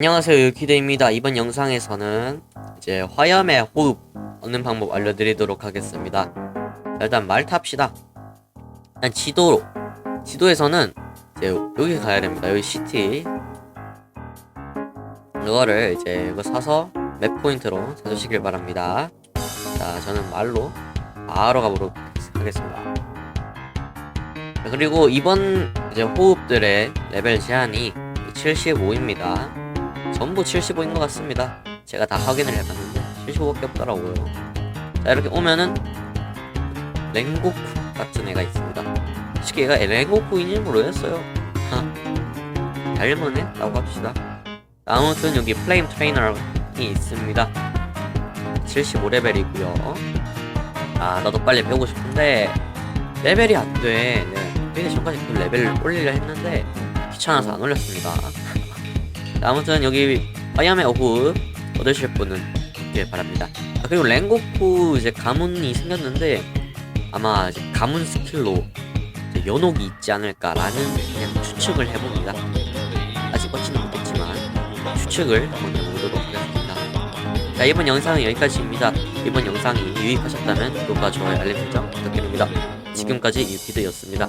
안녕하세요 유키드입니다. 이번 영상에서는 이제 화염의 호흡 얻는 방법 알려드리도록 하겠습니다. 자, 일단 말 탑시다. 일단 지도로. 지도에서는 이제 여기 가야 됩니다. 여기 시티. 이거를 이제 이거 사서 맵 포인트로 사주시길 바랍니다. 자 저는 말로 바로 가보도록 하겠습니다. 자, 그리고 이번 이제 호흡들의 레벨 제한이 75입니다 전부 75인 것 같습니다. 제가 다 확인을 해봤는데 75밖에 없더라고요. 자 이렇게 오면은 랭고쿠 같은 애가 있습니다. 솔직히 얘가 랭고쿠인지 모르겠어요. 하, 닮은 애라고 합시다. 아무튼 여기 플레임 트레이너이 있습니다. 75레벨이고요. 아 나도 빨리 배우고 싶은데 레벨이 안 돼. 네, 되게 전까지 그 레벨을 올리려 했는데 귀찮아서 안 올렸습니다. 자, 아무튼 여기 화염의 어후 얻으실 분은 있길 바랍니다. 아, 그리고 랭고쿠 이제 가문이 생겼는데 아마 이제 가문 스킬로 이제 연옥이 있지 않을까라는 그냥 추측을 해봅니다. 아직 얻지는 못했지만 추측을 한번 해보도록 하겠습니다. 자 이번 영상은 여기까지입니다. 이번 영상이 유익하셨다면 구독과 좋아요 알림 설정 부탁드립니다. 지금까지 유키드였습니다.